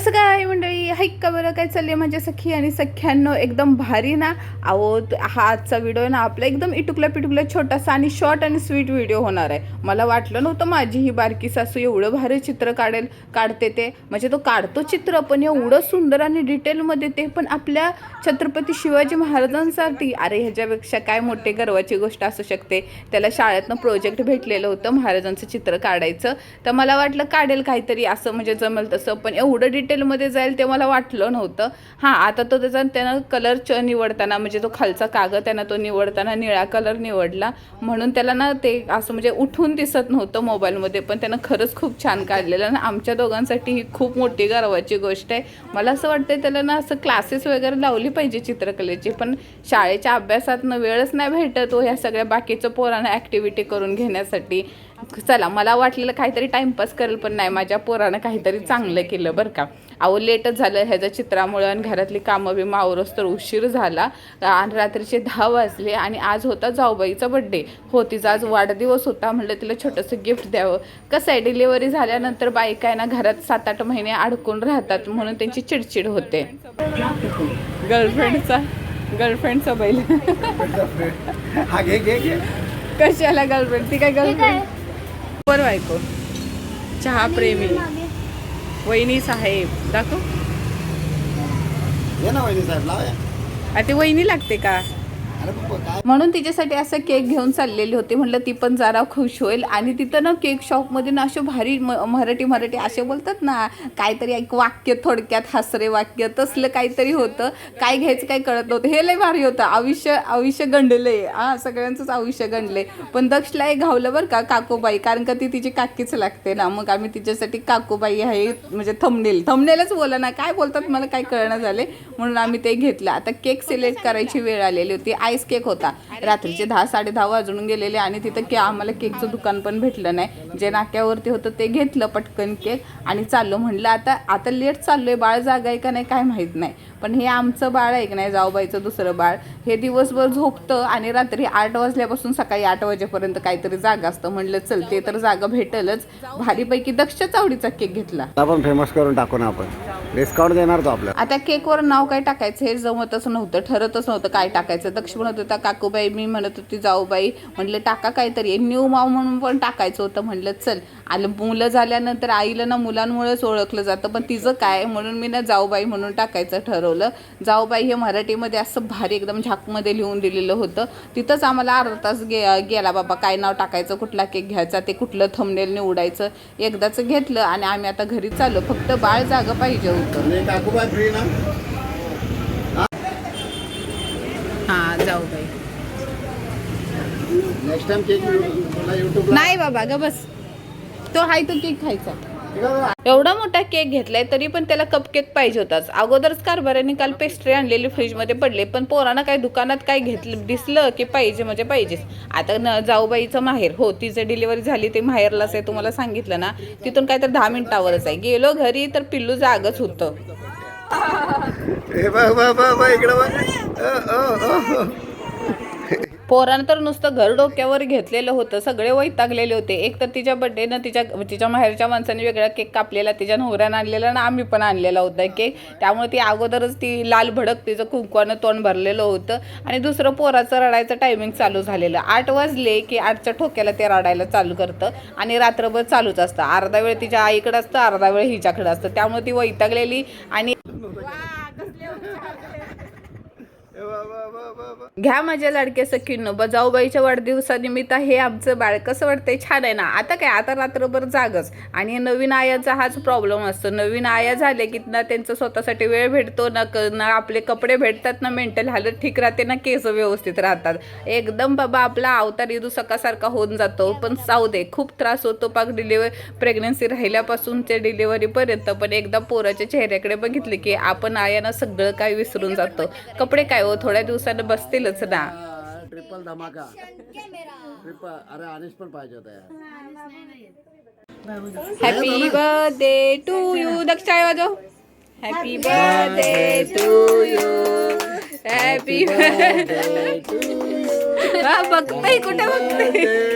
कसं काय मंडळी? हाईक का बरं? काय चालले माझ्या सखी आणि सख्यांनो? एकदम भारी ना? अहो हा आजचा व्हिडिओ ना आपला एकदम इटुकला पिटुकला छोटासा आणि शॉर्ट आणि स्वीट व्हिडिओ होणार आहे. मला वाटलं नव्हतं माझी ही बारकी सासू एवढं भारी चित्र काढेल काढते ते. म्हणजे तो काढतो चित्र पण एवढं सुंदर आणि डिटेलमध्ये ते पण आपल्या छत्रपती शिवाजी महाराजांसाठी अरे ह्याच्यापेक्षा काय मोठे गर्वाची गोष्ट असू शकते. त्याला शाळेतनं प्रोजेक्ट भेटलेलं होतं महाराजांचं चित्र काढायचं. तर मला वाटलं काढेल काहीतरी असं म्हणजे जमेल तसं पण एवढं डिटेलमध्ये जाईल ते मला वाटलं नव्हतं. हां आता तो त्याचा त्यानं कलर च निवडताना म्हणजे तो खालचा कागद त्यानं तो निवडताना निळा कलर निवडला. म्हणून त्याला ना ते असं म्हणजे उठून दिसत नव्हतं मोबाईलमध्ये पण त्यानं खरंच खूप छान काढलेलं आणि आमच्या दोघांसाठी ही खूप मोठी गर्वाची गोष्ट आहे. मला असं वाटतं त्याला ना असं क्लासेस वगैरे लावली पाहिजे चित्रकलेची पण शाळेच्या अभ्यासातनं वेळच नाही भेटत हो ह्या सगळ्या बाकीचं पोरांना ॲक्टिव्हिटी करून घेण्यासाठी. चला मला वाटलेलं काहीतरी टाईमपास करेल पण नाही माझ्या पोरानं काहीतरी चांगलं केलं बरं का. अहो लेटच झालं ह्याच्या चित्रामुळं आणि घरातली कामं बिमं आवरस तर उशीर झाला. आणि रात्रीचे दहा वाजले आणि आज होता जाऊबाईचा बड्डे हो तिचा आज वाढदिवस होता म्हणलं तिला छोटंसं गिफ्ट द्यावं. कसं आहे डिलिव्हरी झाल्यानंतर बायका आहे ना घरात सात आठ महिने अडकून राहतात म्हणून त्यांची चिडचिड होते. गर्लफ्रेंडचा गर्लफ्रेंडचा बैल. हा कशाला गर्लफ्रेंड ती काय गर्लफ्रेंड बरं बायको. चहा प्रेमी. वहिनी साहेब. दाखव. घे ना वहिनी साहेब लावा आ ती वहिनी लागते का? म्हणून तिच्यासाठी असं केक घेऊन चाललेली होती. म्हटलं ती पण जरा खुश होईल. आणि तिथं ना केक शॉपमध्ये ना असे भारी म- मराठी मराठी असे बोलतात ना काहीतरी एक वाक्य थोडक्यात हसरे वाक्य तसलं काहीतरी होतं. काय घ्यायचं काय कळत नव्हतं. हे लय भारी होतं. आयुष्य आयुष्य गंडले हा सगळ्यांचंच आयुष्य गंडले पण दक्षला एक घावलं बरं का काकूबाई. कारण का ती तिची काकीच लागते ना. मग आम्ही तिच्यासाठी काकूबाई आहे म्हणजे थमनेल थमनेलच बोला ना. काय बोलतात मला काय कळणं झाले म्हणून आम्ही ते घेतलं. आता केक सिलेक्ट करायची वेळ आलेली होती. आईस केक होता. रात्रीचे दहा साडे दहा वाजून गेलेले आणि तिथं के आम्हाला केकचं दुकान पण भेटलं नाही. जे नाक्यावरती होतं ते घेतलं पटकन केक आणि चाललो. म्हणलं आता आता लेट चाललोय बाळ जागा आहे का नाही काय माहीत नाही. पण हे आमचं बाळ आहे की नाही जाऊबाईचं दुसरं बाळ हे दिवसभर झोपतं आणि रात्री आठ वाजल्यापासून सकाळी आठ वाजेपर्यंत काहीतरी जागा असतं. म्हणलं चल ते तर जागा भेटेलच. भारीपैकी दक्षच आवडीचा केक घेतला. आपण फेमस करून टाकू ना आपण. डिस्काउंट देणार तो आपल्याला. आता केकवर नाव काय टाकायचं? हे जमतच नव्हतं ठरतच नव्हतं काय टाकायचं. दक्ष म्हणत होता काकूबाई मी म्हणत होती जाऊबाई. म्हटलं टाका काहीतरी. न्यू माव म्हणून पण टाकायचं होतं. म्हटलं चल आलं मुलं झाल्यानंतर आईला ना मुलांमुळेच ओळखलं जातं पण तिचं काय म्हणून मी ना जाऊबाई म्हणून टाकायचं ठरवलं. जाऊबाई हे मराठीमध्ये असं भारी एकदम झाकमध्ये लिहून दिलेलं होतं. तिथंच आम्हाला अर्धा तास गे गेला बाबा काय नाव टाकायचं? कुठला केक घ्यायचा? ते कुठलं थंबनेल निवडायचं? एकदाच घेतलं आणि आम्ही आता घरी चाललो फक्त बाळ जागं पाहिजे होतं. हां? जाऊबाई. नेक्स्ट टाइम केक नाही बाबा ग बस. तो हाय तो केक खायचा. एवढा मोठा केक घेतलाय तरी पण त्याला कपकेक पाहिजे होताच. अगोदरच कारभाऱ्याने काल पेस्ट्री आणलेली फ्रीजमध्ये पडले पण पोरांना काय दुकानात काय घेतलं दिसलं की पाहिजे म्हणजे पाहिजेच. आता न जाऊबाईचं माहेर हो तिचं डिलिव्हरी झाली ते माहेरलाच आहे तुम्हाला सांगितलं ना तिथून काय तर दहा मिनिटावरच आहे. गेलो घरी तर पिल्लू जागच होतं. पोरानं तर नुसतं घर डोक्यावर घेतलेलं होतं. सगळे वैतागलेले होते. एक तर तिच्या बड्डेनं तिच्या तिच्या माहेरच्या माणसाने वेगळा केक कापलेला तिच्या नवऱ्यानं आणलेला ना आम्ही पण आणलेला होता केक. त्यामुळे ती अगोदरच ती लाल भडक तिचं कुंकवानं तोंड भरलेलं होतं. आणि दुसरं पोराचं रडायचं टायमिंग चालू झालेलं. आठ वाजले की आठच्या ठोक्याला ते रडायला चालू करतं आणि रात्रभर चालूच असतं. अर्धा वेळ तिच्या आईकडे असतं अर्धा वेळ हिच्याकडे असतं. त्यामुळे ती वैतागलेली आणि घ्या माझ्या लाडक्या सखींनो बजाऊबाईच्या वाढदिवसानिमित्त हे आमचं बाळ कसं वाटतंय छान आहे ना? आता काय? आता रात्रभर जागच. आणि नवीन आयाचा हाच प्रॉब्लेम असतो. नवीन आया झाले की ना त्यांचं स्वतःसाठी वेळ भेटतो ना क ना आपले कपडे भेटतात ना मेंटल हालत ठीक राहते ना केस व्यवस्थित राहतात. एकदम बाबा आपला अवतार येदू सकासारखा होऊन जातो. पण जाऊ दे खूप त्रास होतो. पाक डिलिव्हरी प्रेग्नन्सी राहिल्यापासून ते डिलिव्हरीपर्यंत पण एकदा पोराच्या चेहऱ्याकडे बघितले की आपण आयानं सगळं काय विसरून जातो. कपडे काय हो थोड्या दिवसानं बसतीलच ना. ट्रिपल धमाका. ट्रिपल अरे अनिश पण पाहिजे होता यार. हॅपी बर्थडे टू यू दक्षाय वाजव happy birthday to you happy birthday बघताय कुठे बघताय.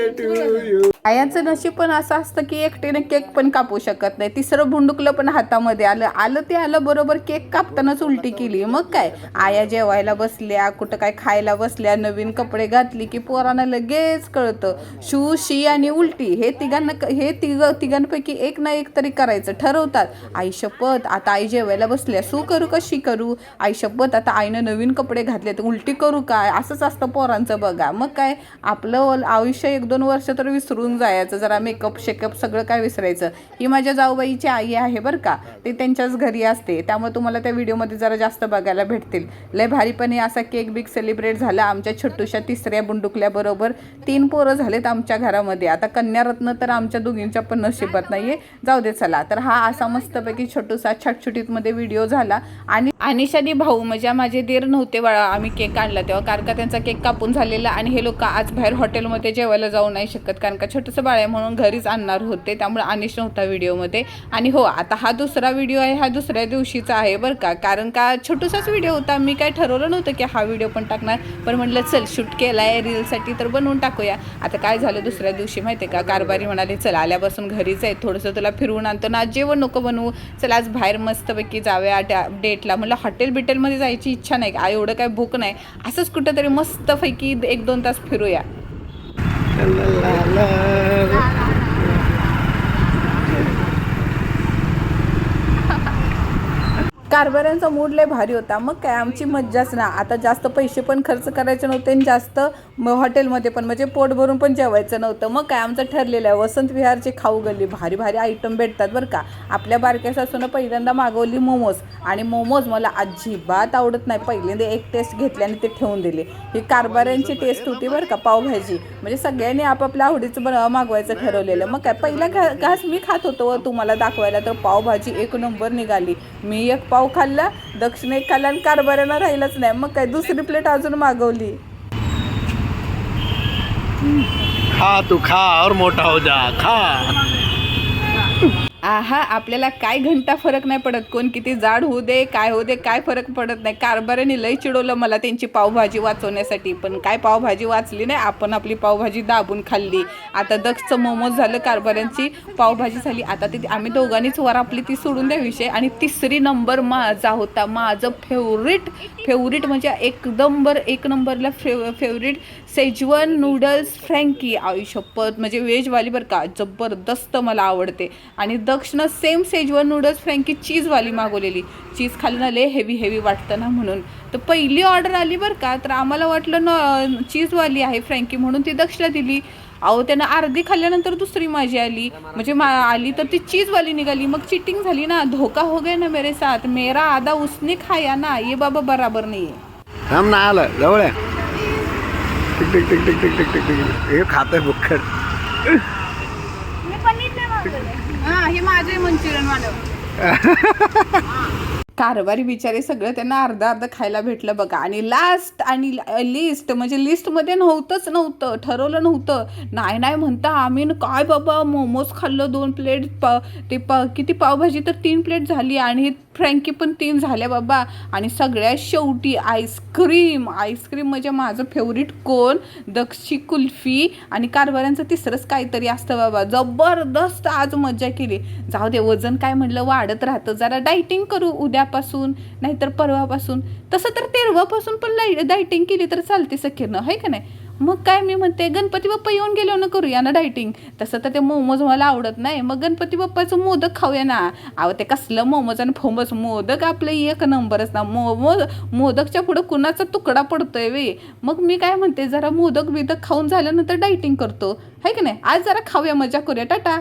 आयाचं नशीब पण असं असतं की एकटीने केक पण कापू शकत नाही. तिसरं भुंडुकलं पण हातामध्ये आलं. आलं ते आलं बरोबर केक कापतानाच उलटी केली. मग काय? आया जेवायला बसल्या कुठं काय खायला बसल्या नवीन कपडे घातली की पोरांना लगेच कळतं. शू शी आणि उलटी हे तिघांना हे तिघ तिघांपैकी एक ना एक तरी करायचं ठरवतात. आई शपथ आता आई जेवायला बसल्या. सू करू कशी करू? आई शपथ आता आईनं नवीन कपडे घातले तर उलटी करू काय? असंच असतं पोरांचं बघा. मग काय? आपलं आयुष्य एक दोन वर्ष तर विसरून जायचं जरा मेकअप शेकअप सगळं काय विसरायचं. ही माझ्या जाऊबाईची आई आहे बरं का. ते त्यांच्याच घरी असते. त्यामुळे तुम्हाला त्या व्हिडिओमध्ये जरा जास्त बघायला भेटतील. लय भारीपणे असा केक बिक सेलिब्रेट झाला आमच्या छोटूशा तिसऱ्या बुंडुकल्याबरोबर तीन पोरं झालेत आमच्या घरामध्ये. आता कन्यारत्न तर आमच्या दोघींच्या पण नशिबात नाहीये. जाऊ दे चला. तर हा असा मस्तपैकी छोटूसा छटछुटीतमध्ये व्हिडिओ झाला. आणि अनिशानी भाऊ म्हणजे माझे देर नव्हते बाळा आम्ही केक आणला तेव्हा. कारण का त्यांचा केक कापून झालेला आणि हे लोक आज बाहेर हॉटेलमध्ये जेवायला जाऊ नाही शकत. कारण का छोटंसं बाळ आहे म्हणून घरीच आणणार होते त्यामुळे अनिश नव्हता व्हिडिओमध्ये. आणि हो आता हा दुसरा व्हिडिओ आहे हा दुसऱ्या दिवशीचा आहे बरं का. कारण का छोटूसाच व्हिडिओ होता. मी काय ठरवलं नव्हतं की हा व्हिडिओ पण टाकणार. पण म्हटलं चल शूट केला आहे रीलसाठी तर बनवून टाकूया. आता काय झालं दुसऱ्या दिवशी माहिती आहे का? कारभारी म्हणाले चल आल्यापासून घरीच आहे. थोडंसं तुला फिरवून आणतो. ना जेवण नको बनवू. चल आज बाहेर मस्तपैकी जाऊया त्या डेटला. म्हटलं हॉटेल बिटेलमध्ये जायची इच्छा नाही. का एवढं काय भूक नाही. असंच कुठंतरी मस्तपैकी एक दोन तास फिरूया. La la la la. कारभाऱ्यांचा मूड लय भारी होता. मग काय आमची मज्जाच ना. आता जास्त पैसे पण खर्च करायचे नव्हते आणि जास्त म- हॉटेलमध्ये पण म्हणजे पोट भरून पण जेवायचं नव्हतं. मग काय आमचं ठरलेलं आहे वसंत विहारची खाऊ गल्ली. भारी भारी आयटम भेटतात बरं का. आपल्या बारक्या सासूनं पहिल्यांदा मागवली मोमोज आणि मोमोज मला अजिबात आवडत नाही. पहिल्यांदा एक टेस्ट घेतली आणि ते ठेवून दिले. ही कारभाऱ्यांची टेस्ट होती बरं का पावभाजी. म्हणजे सगळ्यांनी आपापल्या आवडीचं बन मागवायचं ठरवलेलं. मग काय पहिला घा घास मी खात होतो तुम्हाला दाखवायला तर पावभाजी एक नंबर निघाली. मी एक पाव खाल्ला दक्षिणे एक खाल्ला आणि कारभाऱ्यानं राहिलंच नाही. मग काय दुसरी प्लेट अजून मागवली. खा तू खा और मोठा हो जा खा. आहा आपल्याला काय घंटा फरक नाही पडत. कोण किती जाड होऊ दे काय होऊ दे काय फरक पडत नाही. कारभाराने लय चिडवलं मला त्यांची पावभाजी वाचवण्यासाठी. पण काय पावभाजी वाचली नाही आपण आपली पावभाजी दाबून खाल्ली. आता दक्षचं मोमोज झालं कारभाऱ्यांची पावभाजी झाली. आता ती आम्ही दोघांनीच वर आपली ती सोडून द्या विषय. आणि तिसरी नंबर माझा होता. माझं फेवरेट फेवरेट म्हणजे एकदम बर एक नंबरला fav favourite schezwan noodles frankie आयुष्यपत म्हणजे व्हेजवाली बरं का जबरदस्त मला आवडते. आणि द दक्षनं सेम सेजवर नूडल्स फ्रँकी चीजवाली मागवलेली. चीज खाली ना लय हेवी हेवी वाटतं ना म्हणून. तर पहिली ऑर्डर आली बरं का तर आम्हाला वाटलं न चीजवाली आहे फ्रँकी म्हणून ती दक्षला दिली. अहो त्यानं अर्धी खाल्ल्यानंतर दुसरी माझी आली. म्हणजे मा आली तर ती चीजवाली निघाली. मग चिटिंग झाली ना. धोका हो गया ना मेरे साथ. मेरा आधा उसने खाया ना. ये बाबा बराबर नाही आहे थांब ना आलं. जवळ आहे. Tick tick tick tick tick tick tick tick. हे खात आहे बुक्कट माझे मंचुरियन कारभारी बिचारे सगळं त्यांना अर्धा अर्धा खायला भेटलं बघा. आणि लास्ट आणि लिस्ट म्हणजे लिस्टमध्ये नव्हतंच नव्हतं ठरवलं नव्हतं. नाही नाही म्हणता आम्ही न काय बाबा मोमोज खाल्लं दोन प्लेट प ते प किती पावभाजी तर तीन प्लेट झाली आणि फ्रँकी पण तीन झाल्या बाबा. आणि सगळ्यात शेवटी आईस्क्रीम आईस्क्रीम म्हणजे माझं फेवरेट कोण? दक्षी कुल्फी आणि कारभाऱ्यांचं तिसरंच काहीतरी असतं बाबा. जबरदस्त आज मजा केली. जाऊ दे वजन काय म्हणलं वाढत राहतं. जरा डायटिंग करू उद्यापासून नाहीतर परवापासून. तसं तर तेरवापासून पण लाय डायटिंग केली तर चालते सखीरनं आहे का नाही? मग काय मी म्हणते गणपती बाप्पा येऊन गेलो ना करूया ना डायटिंग. तसं तर ते मोमोज मला आवडत नाही. मग गणपती बाप्पाचं मोदक खाऊया ना. अहो ते कसलं मोमोज आणि फोमस मोदक आपलं एक नंबरच ना. मोमोज मोदकच्या पुढं कुणाचा तुकडा पडतोय वे. मग मी काय म्हणते जरा मोदक बिदक खाऊन झाल्यानंतर डायटिंग करतो. आहे की नाही? आज जरा खाऊया मजा करूया. टाटा!